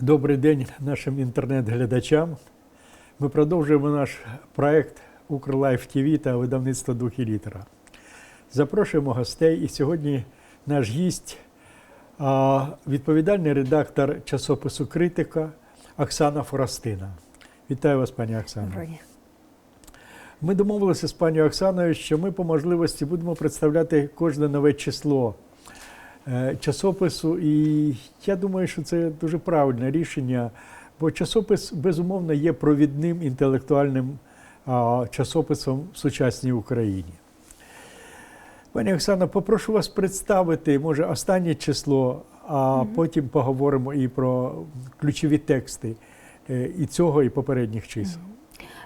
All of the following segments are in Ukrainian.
Добрий день нашим інтернет-глядачам. Ми продовжуємо наш проект Укрлайф ТВ та видавництво Духі літера. Запрошуємо гостей, і сьогодні наш гість, відповідальний редактор часопису Критика Оксана Форостина. Вітаю вас, пані Оксана. Ми домовилися з пані Оксаною, що ми по можливості будемо представляти кожне нове число часопису. І я думаю, що це дуже правильне рішення, бо часопис, безумовно, є провідним інтелектуальним часописом в сучасній Україні. Пані Оксана, попрошу вас представити, може, останнє число, а потім поговоримо і про ключові тексти е, і цього, і попередніх чисел.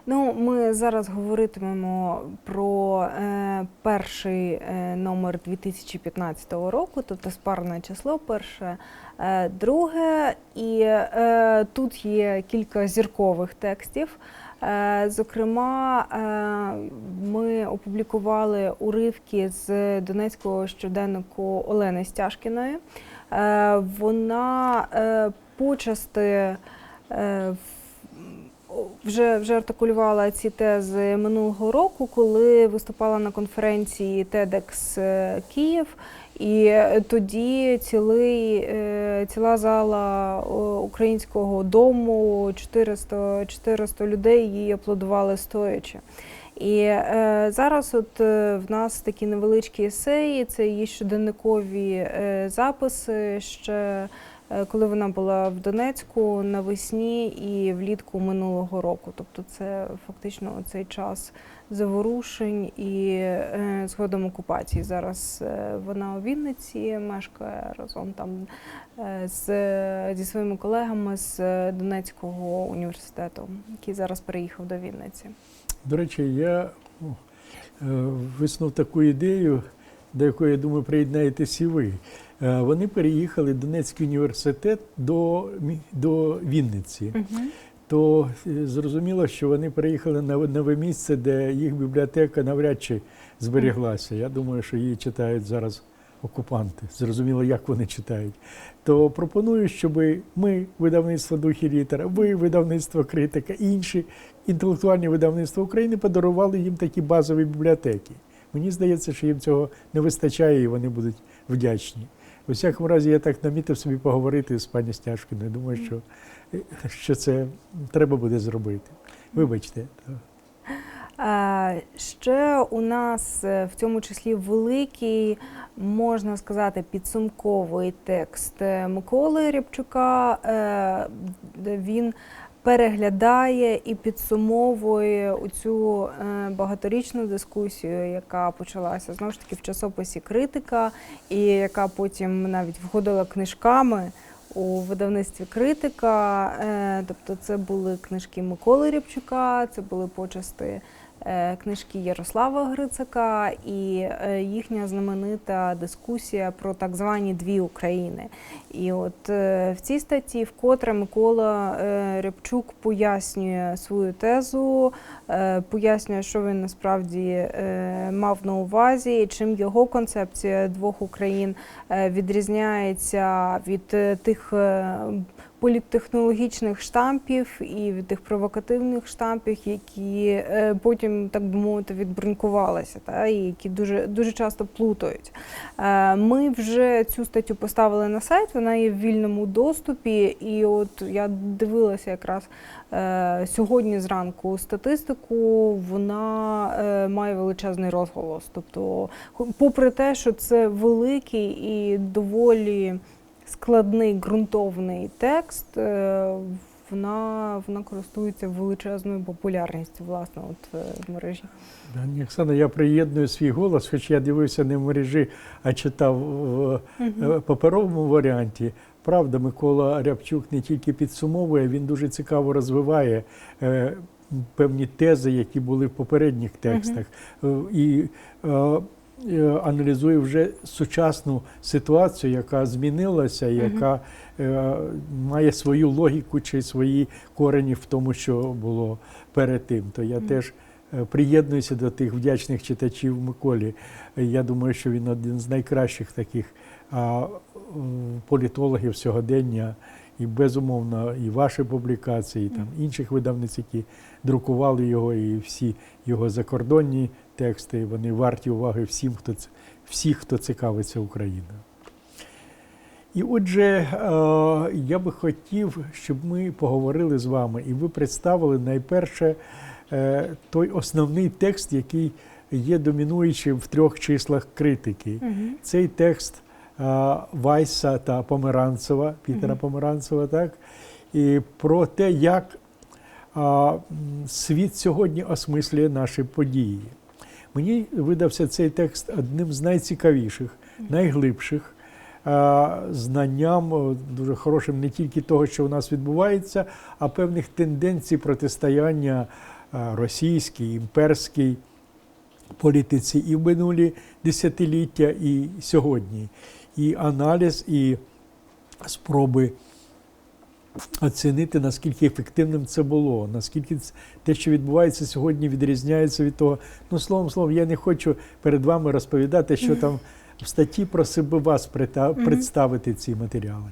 Ну, ми зараз говоритимемо про е, перший е, номер 2015 року, тобто спарне число, перше, е, друге. І е, тут є кілька зіркових текстів. Е, зокрема, е, ми опублікували уривки з донецького щоденнику Олени Стяжкіної. Е, вона е, почасти е, в- вже, вже артикулювала ці тези минулого року, коли виступала на конференції TEDx е, Київ. І тоді цілий, е, ціла зала українського дому, 400, 400 людей її аплодували стоячи. І е, зараз от е, в нас такі невеличкі есеї, це її щоденникові записи ще коли вона була в Донецьку навесні і влітку минулого року. Тобто це фактично цей час заворушень і е, згодом окупації. Зараз е, вона у Вінниці мешкає разом там е, з, зі своїми колегами з е, Донецького університету, який зараз переїхав до Вінниці. До речі, я е, виснув таку ідею, до якої, я думаю, приєднаєтесь і ви. Е, Вони переїхали Донецький університет до, до Вінниці. То е, зрозуміло, що вони переїхали на нове місце, де їх бібліотека навряд чи зберіглася. Я думаю, що її читають зараз окупанти. Зрозуміло, як вони читають. То пропоную, щоб ми, видавництво Духі літера, ви, видавництво критика, інші інтелектуальні видавництва України подарували їм такі базові бібліотеки. Мені здається, що їм цього не вистачає і вони будуть вдячні. У всякому разі, я так намітив собі поговорити з пані Стяжкиною. Думаю, що, що це треба буде зробити. Вибачте. Ще у нас е, в цьому числі великий, можна сказати, підсумковий текст е, Миколи Рябчука. Е, Він переглядає і підсумовує цю багаторічну дискусію, яка почалася знову ж таки в часописі критика, і яка потім навіть входила книжками у видавництві критика. Е, Тобто це були книжки Миколи Рябчука, це були почасти е, книжки Ярослава Грицака і е, їхня знаменита дискусія про так звані дві України. І от е, в цій статті вкотре Микола е, Рябчук пояснює свою тезу, е, пояснює, що він насправді е, мав на увазі, чим його концепція двох Україн е, відрізняється від е, тих е, політтехнологічних штампів і від тих провокативних штампів, які е, потім, так би мовити, відбрунькувалися, та, і які дуже, дуже часто плутають. Е, Ми вже цю статтю поставили на сайт, вона є в вільному доступі, і от я дивилася якраз е, сьогодні зранку статистику, вона має величезний розголос. Тобто, попри те, що це великий і доволі складний ґрунтовний текст, е, вона, вона користується величезною популярністю, власне, от е, в мережі. Пані Оксана, я приєдную свій голос, хоч я дивився не в мережі, а читав в е, паперовому варіанті. Правда, Микола Рябчук не тільки підсумовує, він дуже цікаво розвиває певні тези, які були в попередніх текстах, Е, і е, е, аналізує вже сучасну ситуацію, яка змінилася, яка е, має свою логіку чи свої корені в тому, що було перед тим. То я теж е, приєднуюся до тих вдячних читачів Миколі. Я думаю, що він один з найкращих таких політологів сьогодення. і безумовно, і ваші публікації, і там інших видавниць, які друкували його, і всі його закордонні тексти, вони варті уваги всім, хто всіх, хто цікавиться Україною. І отже, е, я би хотів, щоб ми поговорили з вами, і ви представили найперше е, той основний текст, який є домінуючим в трьох числах критики. Мгм. Цей текст е, Вайса та Померанцева, Пітера Мгм. Померанцева, так, і про те, як світ сьогодні осмислює наші події. Мені видався цей текст одним з найцікавіших, найглибших. Знанням дуже хорошим не тільки того, що у нас відбувається, а певних тенденцій протистояння російській, імперській політиці і в минулі десятиліття, і сьогодні. І аналіз, і спроби оцінити, наскільки ефективним це було, наскільки те, що відбувається сьогодні, відрізняється від того. Ну, словом, словом, я не хочу перед вами розповідати, що там в статті просив би вас представити ці матеріали.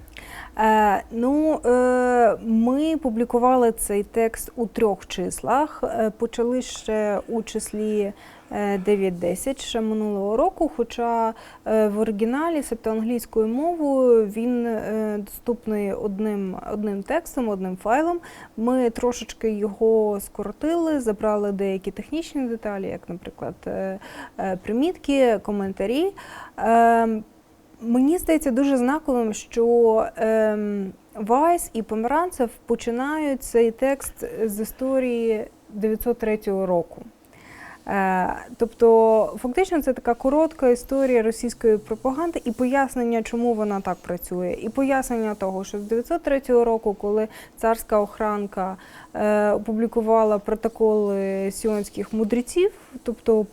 Е, ну, е, ми публікували цей текст у трьох числах. Е, почали ще у числі 9-10 ще минулого року. Хоча е, в оригіналі, себто англійською мовою, він е, доступний одним, одним текстом, одним файлом. Ми трошечки його скоротили, забрали деякі технічні деталі, як, наприклад, е, примітки, коментарі. Мені здається дуже знаковим, що ем, Вайс і Померанцев починають цей текст з історії 903 року. Е, тобто, фактично, це така коротка історія російської пропаганди і пояснення, чому вона так працює, і пояснення того, що з 903 року, коли царська охранка е, опублікувала протоколи сіонських мудреців, тобто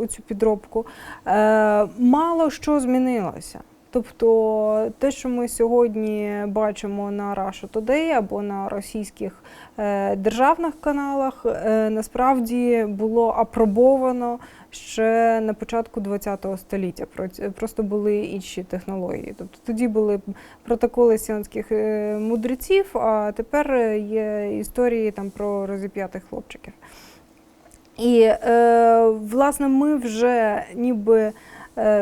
оцю підробку, е, мало що змінилося. Тобто те, що ми сьогодні бачимо на Russia Today або на російських е, державних каналах, е, насправді було апробовано ще на початку ХХ століття. Просто були інші технології. Тобто тоді були протоколи сіонських е, мудреців, а тепер є історії там про розіп'ятих хлопчиків. І е, власне ми вже ніби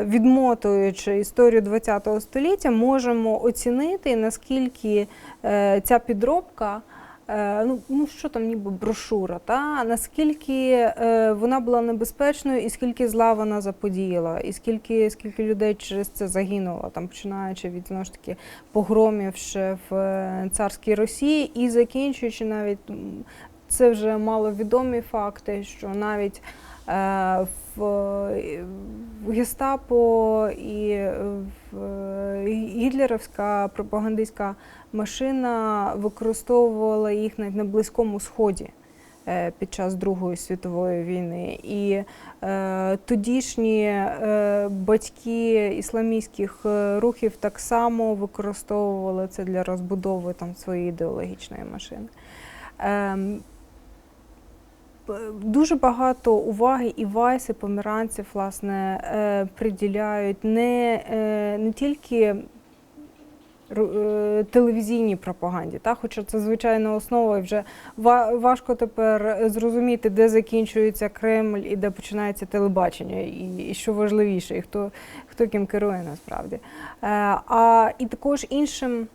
відмотуючи історію ХХ століття, можемо оцінити, наскільки е, ця підробка. е, Ну, ну що там, ніби брошура, та наскільки е, вона була небезпечною, і скільки зла вона заподіяла, і скільки, скільки людей через це загинуло, там починаючи від знову ж таки погромів ще в е, царській Росії, і закінчуючи навіть це вже маловідомі факти, що навіть е, гестапо і в гітлерівська пропагандистська машина використовувала їх навіть на Близькому Сході е, під час Другої світової війни. І е, тодішні е, батьки ісламістських е, рухів так само використовували це для розбудови там, своєї ідеологічної машини. Ем, Дуже багато уваги і Вайс, і померанців власне е, приділяють не, е, не тільки е, телевізійній пропаганді, та? хоча це звичайна основа, і вже ва- важко тепер зрозуміти, де закінчується Кремль і де починається телебачення, і, що важливіше, і хто, хто ким керує насправді. А і також іншим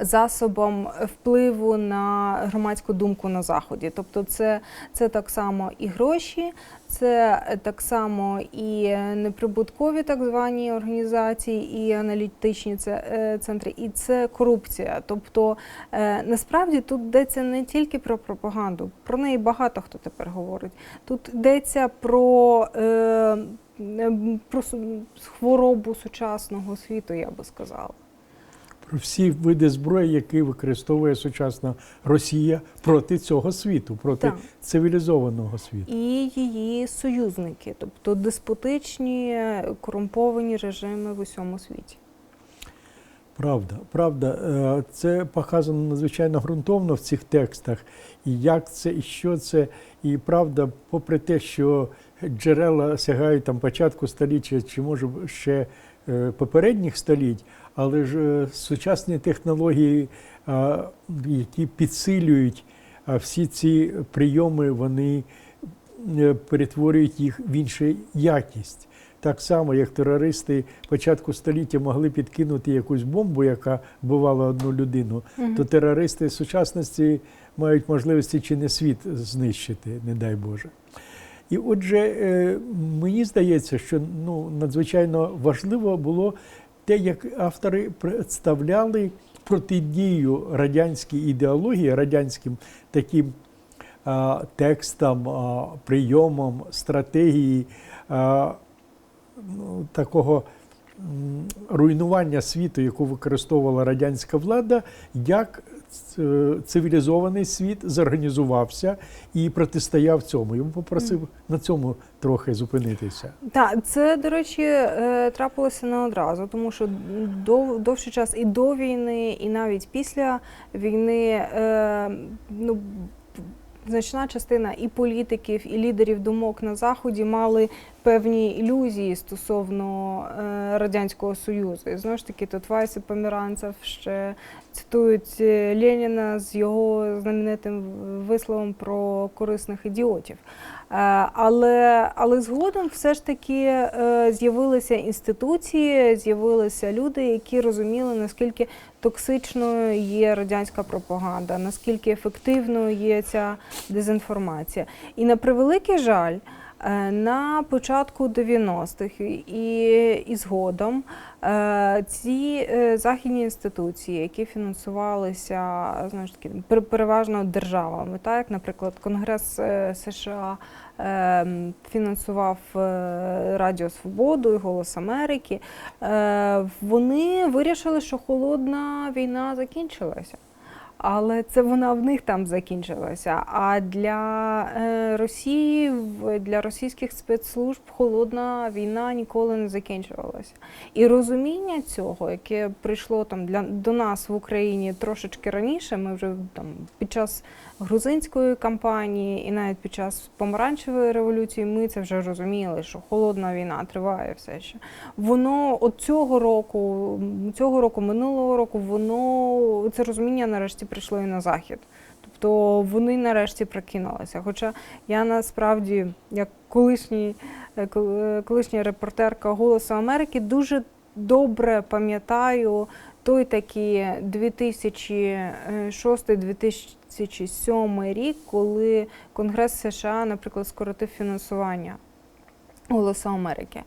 засобом впливу на громадську думку на заході. Тобто, це, це так само і гроші, це так само і неприбуткові так звані організації, і аналітичні е, центри, і це корупція. Тобто е, насправді тут йдеться не тільки про пропаганду, про неї багато хто тепер говорить. Тут йдеться про, е, е, про хворобу сучасного світу, я би сказала. Про всі види зброї, які використовує сучасна Росія проти цього світу, проти Так. цивілізованого світу. і її союзники, тобто деспотичні корумповані режими в усьому світі. Правда, правда, Е, це показано надзвичайно ґрунтовно в цих текстах. І як це, і що це. І правда, попри те, що джерела сягають там початку століття, чи може ще е, попередніх століть, але ж е, сучасні технології, які підсилюють всі ці прийоми, вони е, перетворюють їх в іншу якість. Так само, як терористи початку століття могли підкинути якусь бомбу, яка вбивала одну людину, то терористи сучасності мають можливості чи не світ знищити, не дай Боже. І отже, е, мені здається, що ну, надзвичайно важливо було те, як автори представляли протидію радянській ідеології, радянським таким а, текстам, а, прийомам, стратегії а, ну, такого руйнування світу, яку використовувала радянська влада, як цивілізований світ зорганізувався і протистояв цьому. Б попросив на цьому трохи зупинитися. Так, це, до речі, е, трапилося не одразу, тому що дов, довший час і до війни, і навіть після війни е, ну, значна частина і політиків, і лідерів думок на Заході мали певні ілюзії стосовно е, Радянського Союзу. І знову ж таки, тут Вайс і ще цитують е, Леніна з його знаменитим висловом про корисних ідіотів. Е, Але, але згодом все ж таки з'явилися інституції, з'явилися люди, які розуміли, наскільки токсичною є радянська пропаганда, наскільки ефективною є ця дезінформація. І на превеликий жаль, на початку 90-х і, і згодом е, ці е, західні інституції, які фінансувалися знову ж таки переважно державами, так як, наприклад, Конгрес е, США е, фінансував е, Радіо Свободу і Голос Америки, е, вони вирішили, що холодна війна закінчилася. Але це вона в них там закінчилася. А для е, Росії, для російських спецслужб холодна війна ніколи не закінчувалася. І розуміння цього, яке прийшло там для до нас в Україні трошечки раніше, ми вже там під час грузинської кампанії і навіть під час помаранчевої революції, ми це вже розуміли, що холодна війна триває все ще. Воно от цього року, цього року, минулого року, воно це розуміння нарешті прийшло і на захід. Тобто вони нарешті прокинулися. Хоча я насправді, як колишній, е, е, колишня репортерка Голосу Америки, дуже добре пам'ятаю той такий 2006-2007 рік, коли Конгрес США, наприклад, скоротив фінансування. Голосу Америки. Е,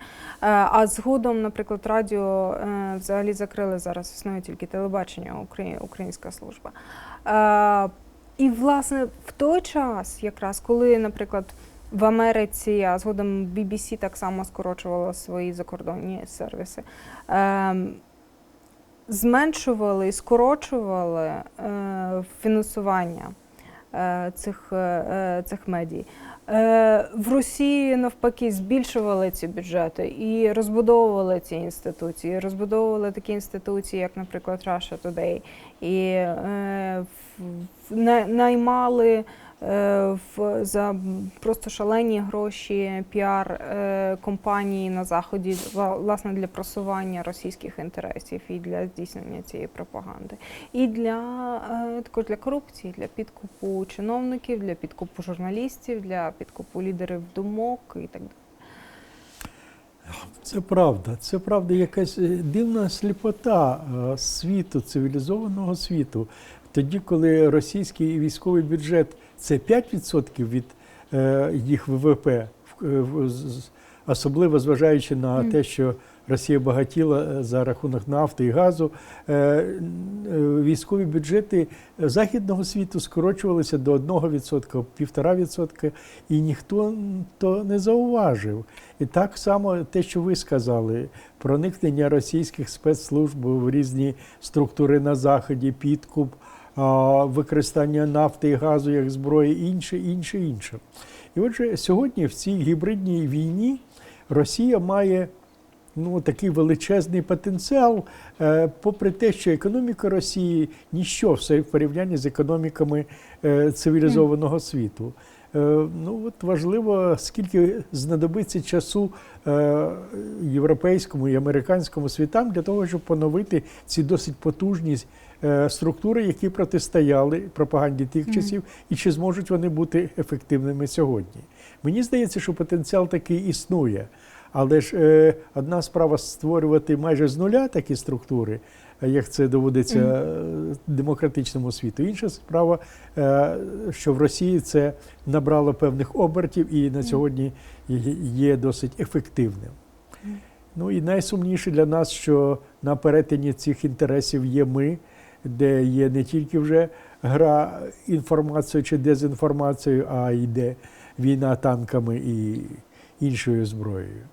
А згодом, наприклад, радіо е, взагалі закрили зараз, існує тільки телебачення, українська служба. Е, І, власне, в той час, якраз коли, наприклад, в Америці, а згодом BBC так само скорочувала свої закордонні сервіси, е, зменшували і скорочували фінансування цих, цих медій. Е, В Росії навпаки збільшували ці бюджети і розбудовували ці інституції. Розбудовували такі інституції, як, наприклад, Russia Today, і е, наймали за просто шалені гроші піар е, компанії на заході, власне для просування російських інтересів і для здійснення цієї пропаганди, і для е, також для корупції, для підкупу чиновників, для підкупу журналістів, для підкупу лідерів думок і так далі. Це правда. Це правда, якась е, дивна сліпота е, світу, цивілізованого світу. Тоді, коли російський військовий бюджет це 5% від е, їх ВВП, е, особливо зважаючи на те, що Росія багатіла е, за рахунок нафти і газу, військові бюджети західного світу скорочувалися до 1%, 1,5%, і ніхто то не зауважив. І так само те, що ви сказали, проникнення російських спецслужб в різні структури на заході, підкуп, використання нафти і газу як зброї, інше, інше, інше. І отже, сьогодні в цій гібридній війні Росія має ну, такий величезний потенціал, е, попри те, що економіка Росії ніщо все в порівнянні з економіками е, цивілізованого світу. ну, от важливо, скільки знадобиться часу е, європейському і американському світам для того, щоб поновити ці досить потужні е, структури, які протистояли пропаганді тих часів, і чи зможуть вони бути ефективними сьогодні. Мені здається, що потенціал такий існує. Але ж е, одна справа створювати майже з нуля такі структури, е, як це доводиться е, демократичному світу. Інша справа, е, що в Росії це набрало певних обертів і на сьогодні є- досить ефективним. Ну і найсумніше для нас, що на перетині цих інтересів є ми, де є не тільки вже гра інформацією чи дезінформацією, а йде війна танками і іншою зброєю.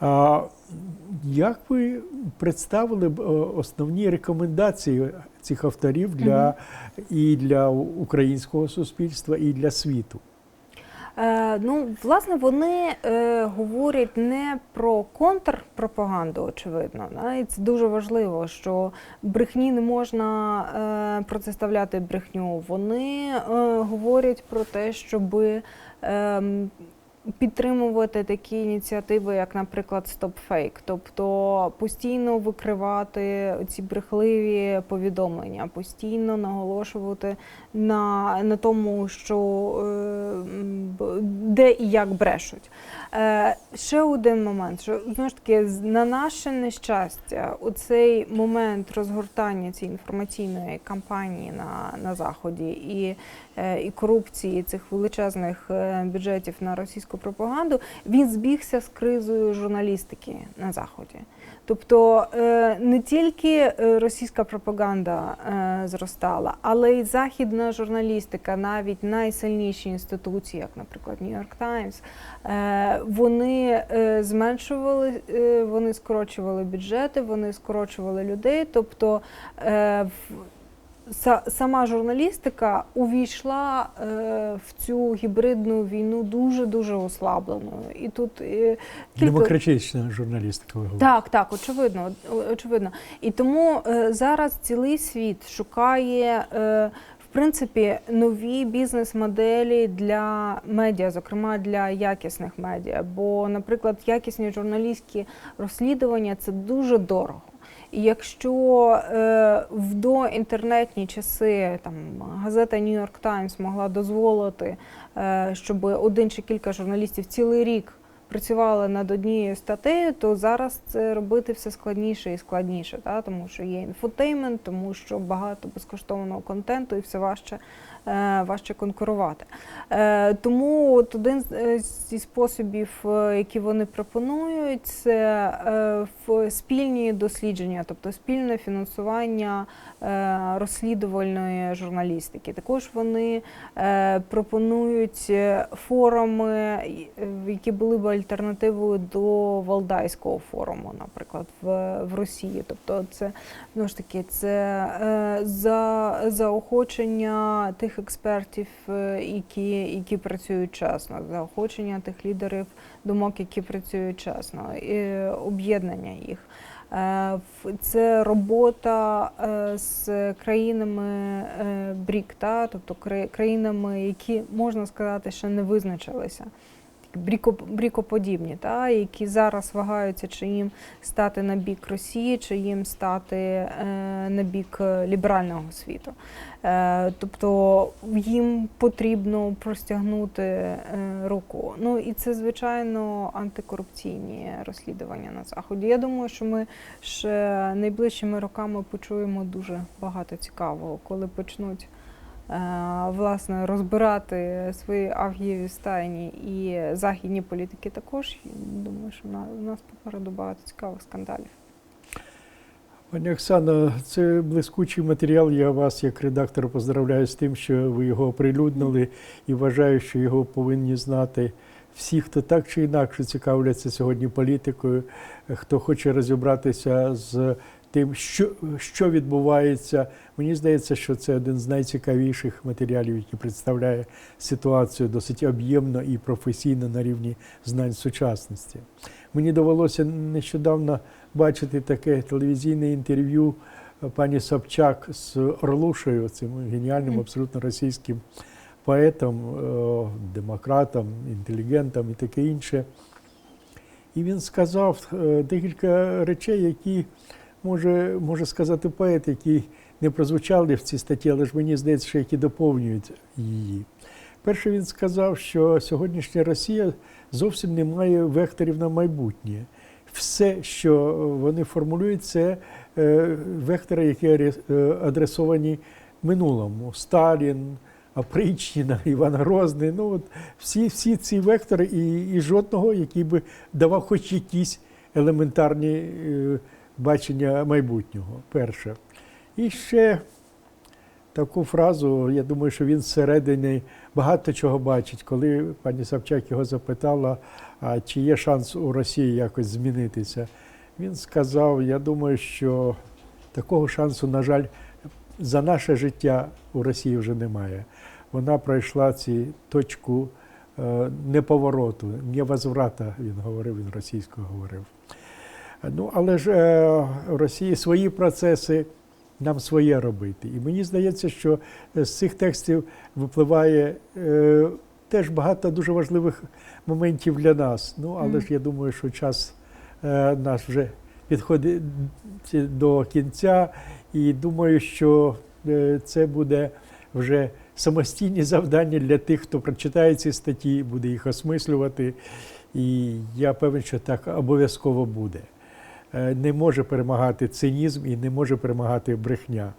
А як ви представили б е, основні рекомендації цих авторів для, і для українського суспільства, і для світу? Е, ну, власне, вони е, говорять не про контрпропаганду, очевидно. І це дуже важливо, що брехні не можна е, протиставляти брехню. Вони говорять про те, щоби. Підтримувати такі ініціативи, як, наприклад, StopFake, тобто постійно викривати ці брехливі повідомлення, постійно наголошувати на, на тому, що е, де і як брешуть. Е, ще один момент, що знову ж таки, на наше нещастя, у цей момент розгортання цієї інформаційної кампанії на, на заході і, е, і корупції цих величезних бюджетів на російську пропаганду, він збігся з кризою журналістики на заході. Тобто е, не тільки е, російська пропаганда е, зростала, але й західна журналістика, навіть найсильніші інституції, як, наприклад, Нью-Йорк Таймс, вони зменшували, вони скорочували бюджети, вони скорочували людей. Тобто сама журналістика увійшла е, в цю гібридну війну дуже дуже ослабленою. І тут е, кілька- Демократична журналістика. ви так, так, очевидно, очевидно. І тому е, зараз цілий світ шукає. Е, в принципі, нові бізнес-моделі для медіа, зокрема для якісних медіа. Бо, наприклад, якісні журналістські розслідування це дуже дорого. Якщо е, в доінтернетні часи там газета York Times могла дозволити, е, щоб один чи кілька журналістів цілий рік працювали над однією статтею, то зараз це робити все складніше і складніше, та? тому що є інфотеймент, тому що багато безкоштовного контенту і все важче, важче конкурувати. Е, тому от один е, зі способів, е, які вони пропонують, це е, спільні дослідження, тобто спільне фінансування е, розслідувальної журналістики. Також вони е, пропонують е, форуми, е, які були б альтернативою до Валдайського форуму, наприклад, в, в Росії. Тобто, це знову ж таки це е, за заохочення тих експертів, е, які, які працюють чесно, заохочення тих лідерів думок, які працюють чесно, і об'єднання їх. Е, Це робота е, з країнами БРІК, та, тобто країнами, які можна сказати, ще не визначилися. Бріко, брікоподібні, та, які зараз вагаються, чи їм стати на бік Росії, чи їм стати е, на бік е, ліберального світу. Е, тобто їм потрібно простягнути руку. Ну і це, звичайно, антикорупційні розслідування на заході. Я думаю, що ми ще найближчими роками почуємо дуже багато цікавого, коли почнуть. Е, Власне, розбирати свої авгієві стайні і західні політики також. Думаю, що на- нас попереду багато цікавих скандалів. Пані Оксано, це блискучий матеріал. Я вас, як редактор, поздравляю з тим, що ви його оприлюднили і вважаю, що його повинні знати всі, хто так чи інакше цікавляться сьогодні політикою, хто хоче розібратися з тим, що, що відбувається. Мені здається, що це один з найцікавіших матеріалів, який представляє ситуацію досить об'ємно і професійно на рівні знань сучасності. Мені довелося нещодавно бачити таке телевізійне інтерв'ю пані Собчак з Орлушею, цим геніальним, абсолютно російським поетом, е, демократом, інтелігентом і таке інше. І він сказав е, декілька речей, які може, може сказати поет, які не прозвучали в цій статті, але ж мені здається, що які доповнюють її. Перше, він сказав, що сьогоднішня Росія зовсім не має векторів на майбутнє. Все, що вони формулюють, це е, вектори, які е, адресовані минулому. Сталін, Опричнина, Іван Грозний. Ну, от всі, всі ці вектори, і, і жодного, який би давав хоч якісь елементарні е, бачення майбутнього. Перше. І ще таку фразу, я думаю, що він зсередини багато чого бачить. Коли пані Савчак його запитала, а чи є шанс у Росії якось змінитися, він сказав: я думаю, що такого шансу, на жаль, за наше життя у Росії вже немає. Вона пройшла цю точку е, неповороту, невозврата, він говорив, він російською говорив. Ну, але ж е, в Росії свої процеси, нам своє робити. І мені здається, що з цих текстів випливає е, теж багато дуже важливих моментів для нас. Ну, але ж я думаю, що час е, наш вже підходить до кінця, і думаю, що е, це буде вже самостійні завдання для тих, хто прочитає ці статті, буде їх осмислювати. І я певен, що так обов'язково буде. Е, Не може перемагати цинізм і не може перемагати брехня.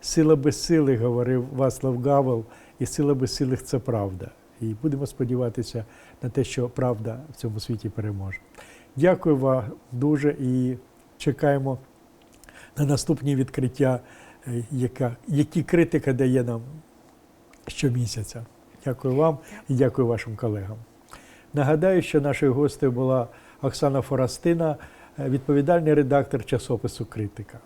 Сила без сили, говорив Васлав Гавел, і сила без сили це правда. І будемо сподіватися на те, що правда в цьому світі переможе. Дякую вам дуже і чекаємо на наступні відкриття, е, які критика дає нам щомісяця. Дякую вам і дякую вашим колегам. Нагадаю, що нашою гостею була Оксана Форостина, е, відповідальний редактор часопису Критика.